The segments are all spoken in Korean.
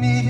미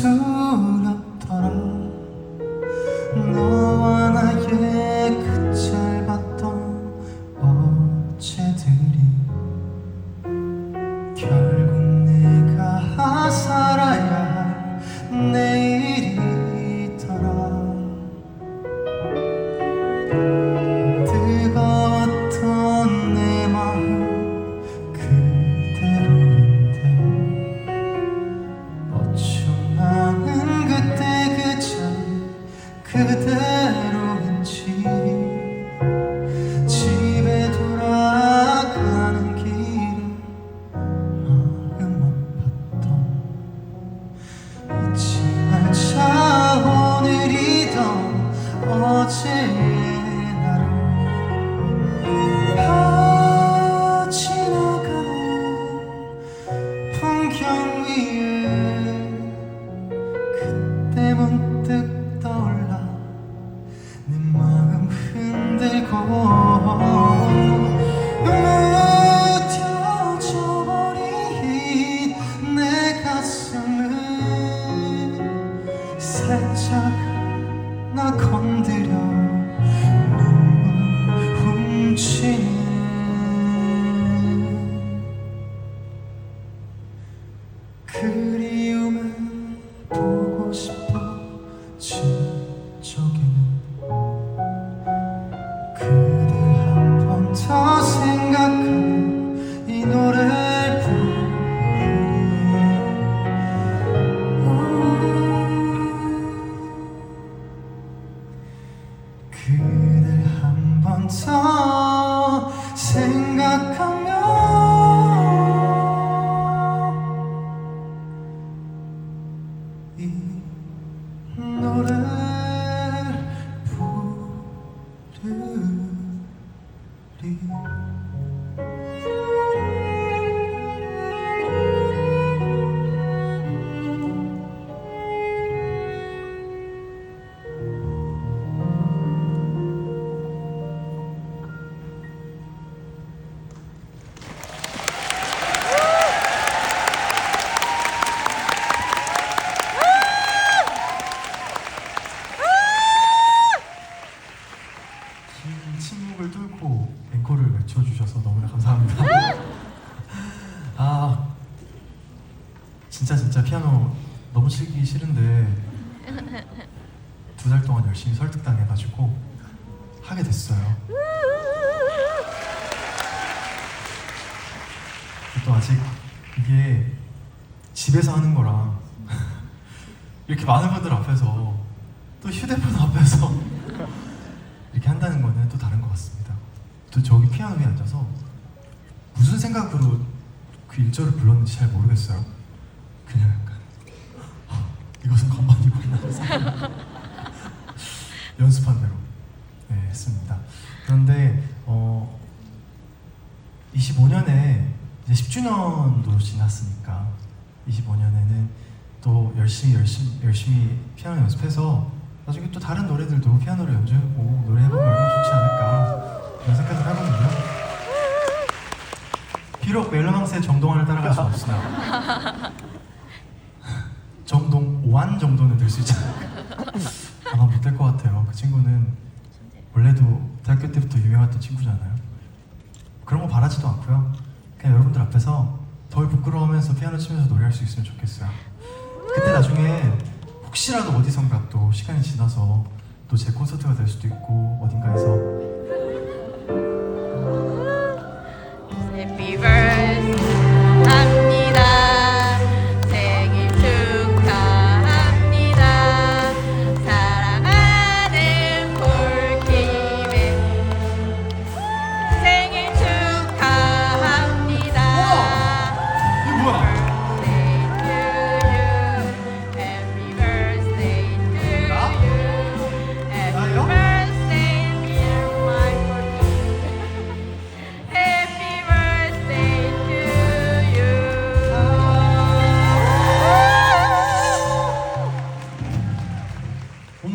두렵더라 오 아직 이게 집에서 하는 거랑 이렇게 많은 분들 앞에서 또 휴대폰 앞에서 이렇게 한다는 거는 또 다른 것 같습니다. 또 저기 피아노 위에 앉아서 무슨 생각으로 그 일절을 불렀는지 잘 모르겠어요. 그냥 약간 아, 이것은 건반이구나 연습한 대로 네, 했습니다. 그런데 어, 25년에 이제 10주년도 지났으니까 25년에는 또 열심히 열심히 열심히 피아노 연습해서 나중에 또 다른 노래들도 피아노로 연주하고 노래해보면 얼마나 좋지 않을까 그런 생각을 하거든요. 비록 멜로망스의 정동환을 따라갈 수 없으나 정동 오한 정도는 될 수 있지 않을까 아마 못 될 것 같아요. 그 친구는 원래도 대학교 때부터 유명했던 친구잖아요. 그런 거 바라지도 않고요. 그냥 여러분들 앞에서 덜 부끄러워하면서 피아노 치면서 노래할 수 있으면 좋겠어요. 그때 나중에 혹시라도 어디선가 또 시간이 지나서 또 제 콘서트가 될 수도 있고 어딘가에서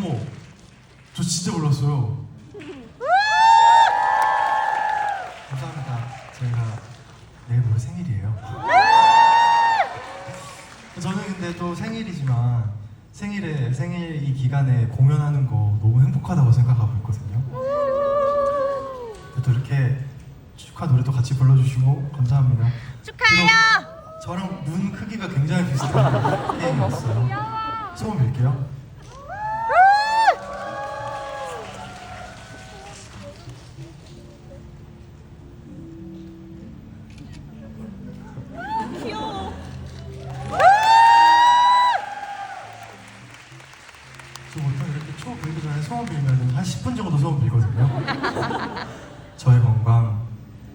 어머, 저 진짜 몰랐어요. 감사합니다. 제가 내일 모레 생일이에요. 저는 근데 또 생일이지만 생일에 생일 이 기간에 공연하는 거 너무 행복하다고 생각하고 있거든요. 또 이렇게 축하 노래도 같이 불러주시고 감사합니다. 축하해요. 저랑 눈 크기가 굉장히 비슷한 게임이었어요. 소원 빌게요. 소원 빌거든요. 저의 건강,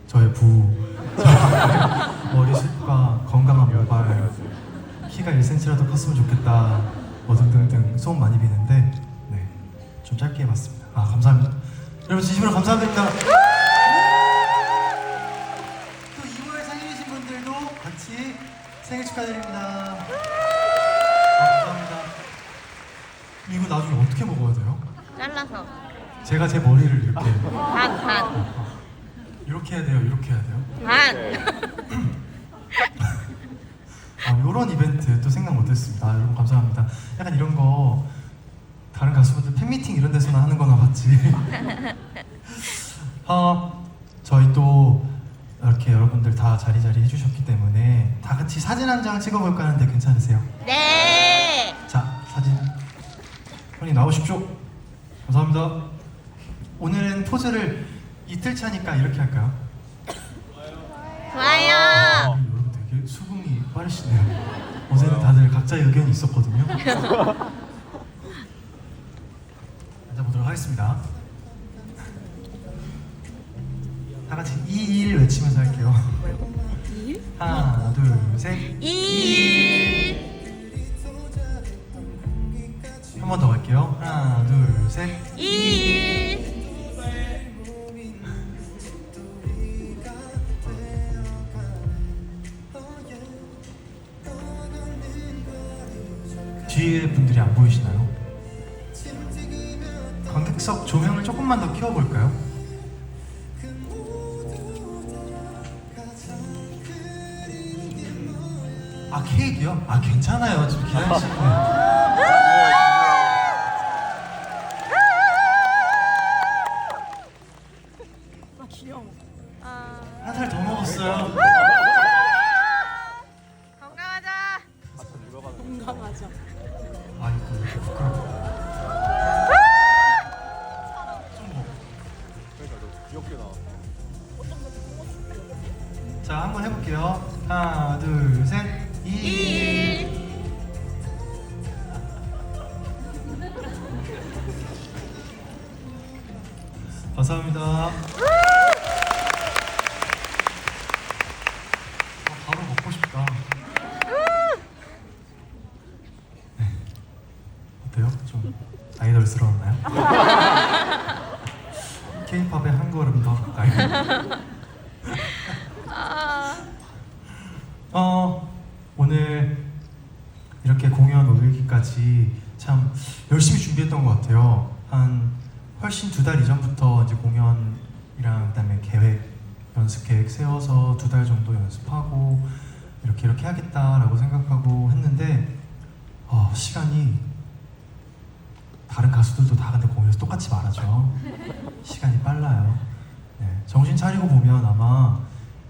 저의 부, 저의 머리 숱과 건강한 모발, 키가 1cm라도 컸으면 좋겠다, 뭐 등등등 소원 많이 비는데, 네, 좀 짧게 해봤습니다. 아 감사합니다. 여러분 진심으로 감사드립니다. 또 2월 생일이신 분들도 같이 생일 축하드립니다. 아, 감사합니다. 이거 나중에 어떻게 먹어야 돼요? 잘라서 제가 제 머리를 이렇게 반 반. 이렇게 해야 돼요, 이렇게 해야 돼요. 반. 아, 이런 이벤트 또 생각 못했습니다. 아, 여러분 감사합니다. 약간 이런 거 다른 가수분들 팬미팅 이런 데서나 하는 거나 봤지. 어, 저희 또 이렇게 여러분들 다 자리자리 해주셨기 때문에 다 같이 사진 한 장 찍어볼까 하는데 괜찮으세요? 네. 자, 사진. 형님 나오십시오. 감사합니다. 오늘은 포즈를 이틀 차니까 이렇게 할까요? 좋아요. 아, 여러분 되게 수긍이 빠르시네요. 어제는 다들 각자의 의견이 있었거든요. 앉아보도록 하겠습니다. 다 같이 2일 외치면서 할게요. 하나, 둘, 셋. 이. 한번 더 갈게요. 하나, 둘, 셋. 이. 뒤에 분들이 안 보이시나요? 관객석 조명을 조금만 더 키워볼까요? 아 케이크요? 아 괜찮아요 좀 기다리시면 아귀 감사합니다. 아, 바로 먹고 싶다. 네. 어때요? 좀 아이돌스러웠나요? K-팝의 한 걸음 더 가까이. 아. 어, 오늘 이렇게 공연 올리기까지 참 열심히 준비했던 것 같아요. 한 훨씬 두 달 이전부터 이제 공연이랑 그다음에 계획, 연습 계획 세워서 두 달 정도 연습하고 이렇게 이렇게 하겠다라고 생각하고 했는데 어, 시간이 다른 가수들도 다 근데 공연에서 똑같이 말하죠. 시간이 빨라요. 네, 정신 차리고 보면 아마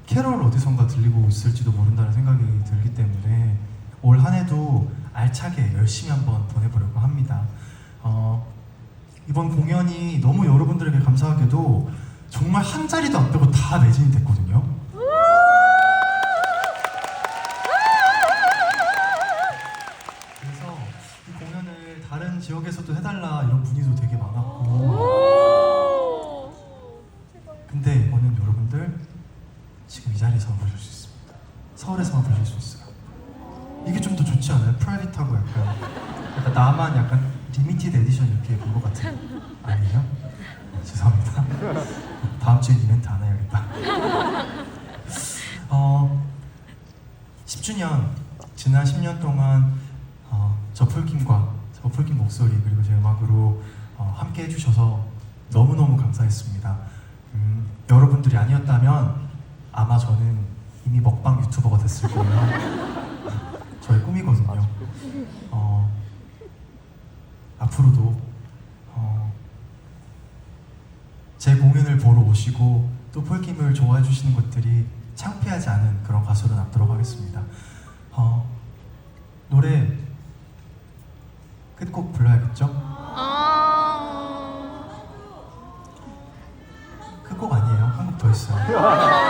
캐롤 어디선가 들리고 있을지도 모른다는 생각이 들기 때문에 올 한 해도 알차게 열심히 한번 보내보려고 합니다. 어, 이번 공연이 너무 여러분들에게 감사하게도 정말 한 자리도 안 빼고 다 매진이 됐거든요. 다음 주에 이벤트 안 해야겠다. 어, 10주년 지난 10년 동안 어, 저 폴킴과 저 폴킴 목소리 그리고 제 음악으로 어, 함께 해주셔서 너무 너무 감사했습니다. 음, 여러분들이 아니었다면 아마 저는 이미 먹방 유튜버가 됐을 거예요. 저의 꿈이거든요. 어, 앞으로도 어, 제 공연을 보러 오시고 또 폴킴을 좋아해 주시는 것들이 창피하지 않은 그런 가수로 남도록 하겠습니다. 어, 노래 끝곡 불러야겠죠? 아. 끝곡 아니에요. 한 곡 더 있어요.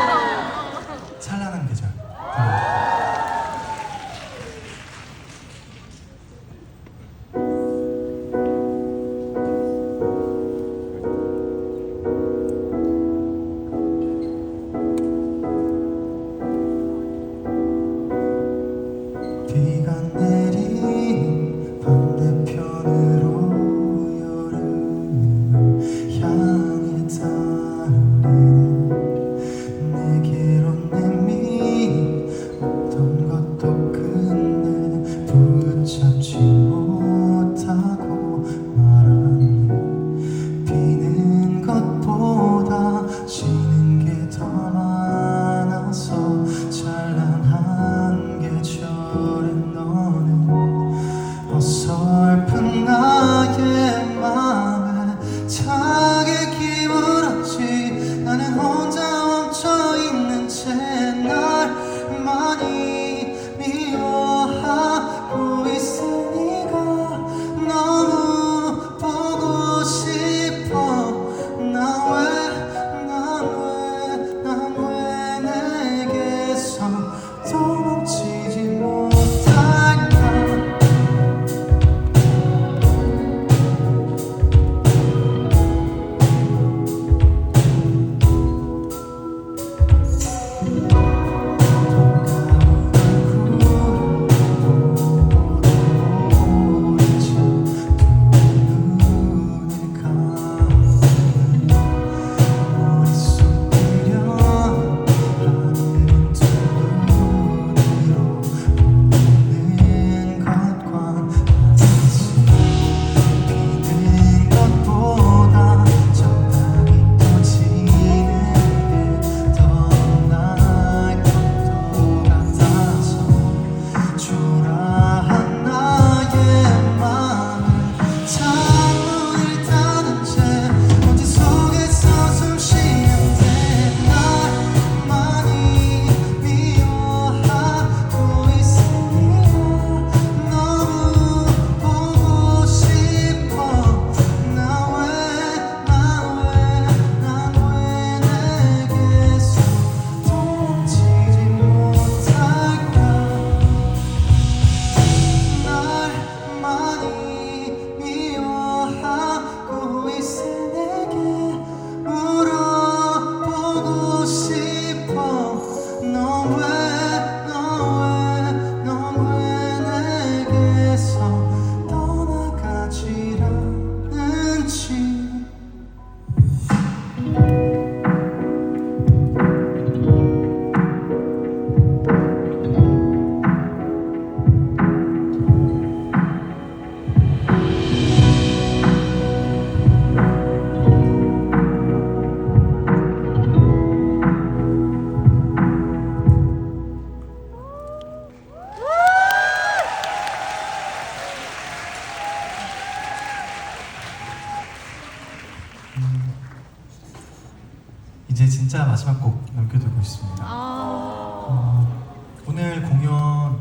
진짜 마지막 곡 남겨두고 있습니다. 아. 어, 오늘 공연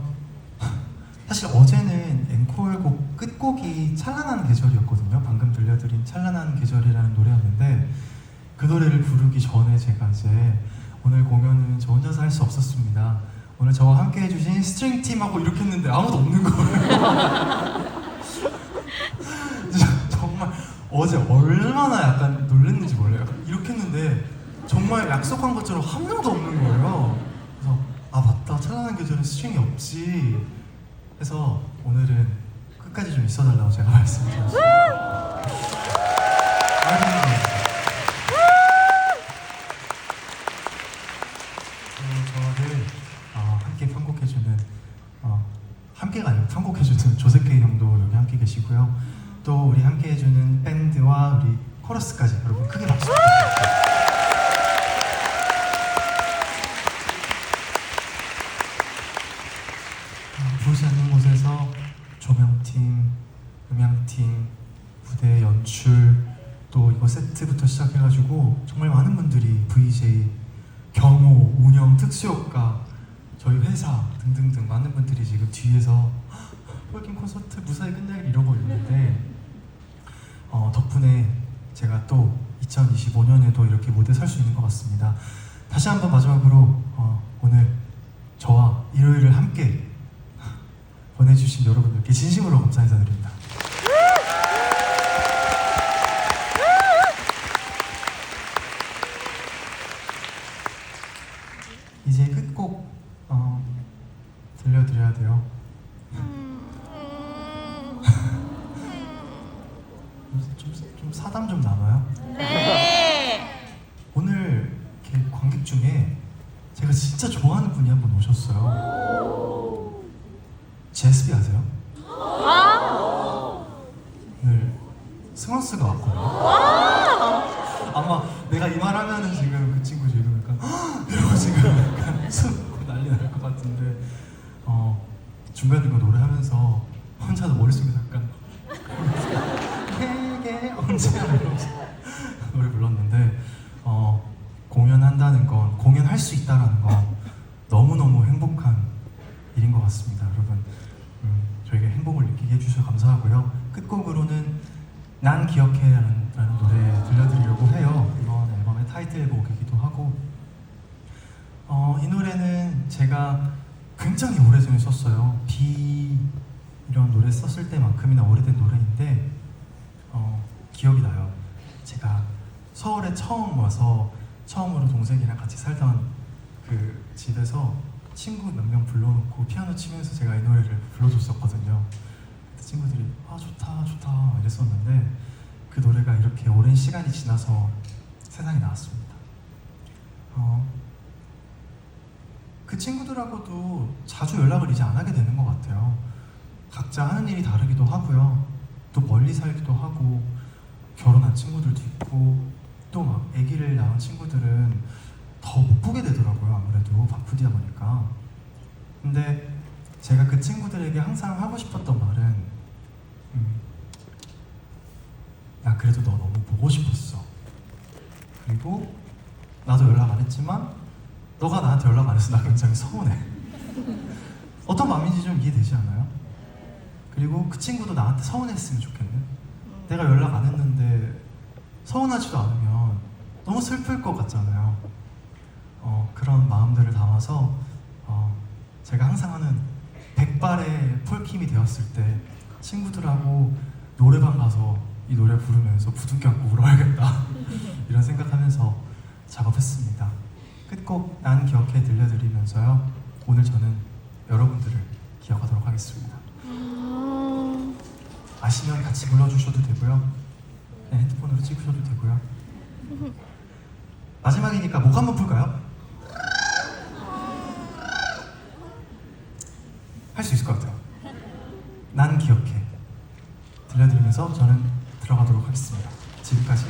사실 어제는 앵콜곡 끝곡이 찬란한 계절이었거든요. 방금 들려드린 찬란한 계절이라는 노래였는데 그 노래를 부르기 전에 제가 이제 오늘 공연은 저 혼자서 할 수 없었습니다. 오늘 저와 함께 해주신 스트링 팀하고 이렇게 했는데 아무도 없는 거예요. 정말 어제 얼마나 약간 놀랐는지 몰라요. 이렇게 했는데 정말 약속한 것처럼 한 명도 없는 거예요. 그래서 아 맞다 찬란한 계절은 스트링이 없지. 해서 오늘은 끝까지 좀 있어달라고 제가 말씀드렸습니다. 어, 저를 어, 함께 편곡해주는 어, 함께가 아니고 편곡해주는 조세케 형도 여기 함께 계시고요. 또 우리 함께해주는 밴드와 우리 코러스까지 여러분 크게 박수. 세트부터 시작해가지고 정말 많은 분들이 VJ, 경호, 운영, 특수효과, 저희 회사 등등등 많은 분들이 지금 뒤에서 홀킹 콘서트 무사히 끝날 이러고 있는데 어, 덕분에 제가 또 2025년에도 이렇게 무대 설 수 있는 것 같습니다. 다시 한번 마지막으로 어, 오늘 저와 일요일을 함께 보내주신 여러분들께 진심으로 감사 인사드립니다. 이제 끝곡 어, 들려드려야 돼요. 좀, 좀 사담 좀 나눠요. 네. 오늘 이렇게 관객 중에 제가 진짜 좋아하는 분이 한 분 오셨어요. 제스비 아세요? 아. 오늘 승원스가 왔거든요. 아마 내가 이 말 하면은 지금 그 친구 지금 약간 이러고 지금 약간 숨 난리 날 것 같은데 어 중간중간 노래하면서 혼자도 머릿속에서 약간 내게 언제나 이러면서 노래 불렀는데 어 공연한다는 건 공연할 수 있다라는 건 너무너무 행복한 일인 것 같습니다 여러분 음, 저에게 행복을 느끼게 해주셔서 감사하고요. 끝곡으로는 난 기억해라는 라는 노래 들려드리려고 해요. 이번 앨범의 타이틀곡이기도 하고. 어, 이 노래는 제가 굉장히 오래전에 썼어요. 비 이런 노래 썼을 때만큼이나 오래된 노래인데 어, 기억이 나요. 제가 서울에 처음 와서 처음으로 동생이랑 같이 살던 그 집에서 친구 몇 명 불러놓고 피아노 치면서 제가 이 노래를 불러줬었거든요. 친구들이 아 좋다 좋다 이랬었는데 그 노래가 이렇게 오랜 시간이 지나서 세상에 나왔습니다. 어, 그 친구들하고도 자주 연락을 이제 안 하게 되는 것 같아요. 각자 하는 일이 다르기도 하고요. 또 멀리 살기도 하고 결혼한 친구들도 있고 또 막 아기를 낳은 친구들은 더 못 보게 되더라고요 아무래도. 바쁘다 보니까. 근데 제가 그 친구들에게 항상 하고 싶었던 말은 음, 나 그래도 너 너무 보고 싶었어. 그리고 나도 연락 안 했지만 너가 나한테 연락 안 해서 나 굉장히 서운해. 어떤 마음인지 좀 이해되지 않아요? 그리고 그 친구도 나한테 서운했으면 좋겠네. 내가 연락 안 했는데 서운하지도 않으면 너무 슬플 것 같잖아요. 어, 그런 마음들을 담아서 어, 제가 항상 하는 백발의 폴킴이 되었을 때 친구들하고 노래방 가서 이 노래 부르면서 부둥켜 안고 울어야겠다 이런 생각하면서 작업했습니다. 끝곡 난 기억해 들려드리면서요 오늘 저는 여러분들을 기억하도록 하겠습니다. 아시면 같이 불러주셔도 되고요. 네, 핸드폰으로 찍으셔도 되고요. 마지막이니까 목 한번 풀까요? 할 수 있을 것 같아요. 난 기억해. 들려드리면서 저는 들어가도록 하겠습니다. 지금까지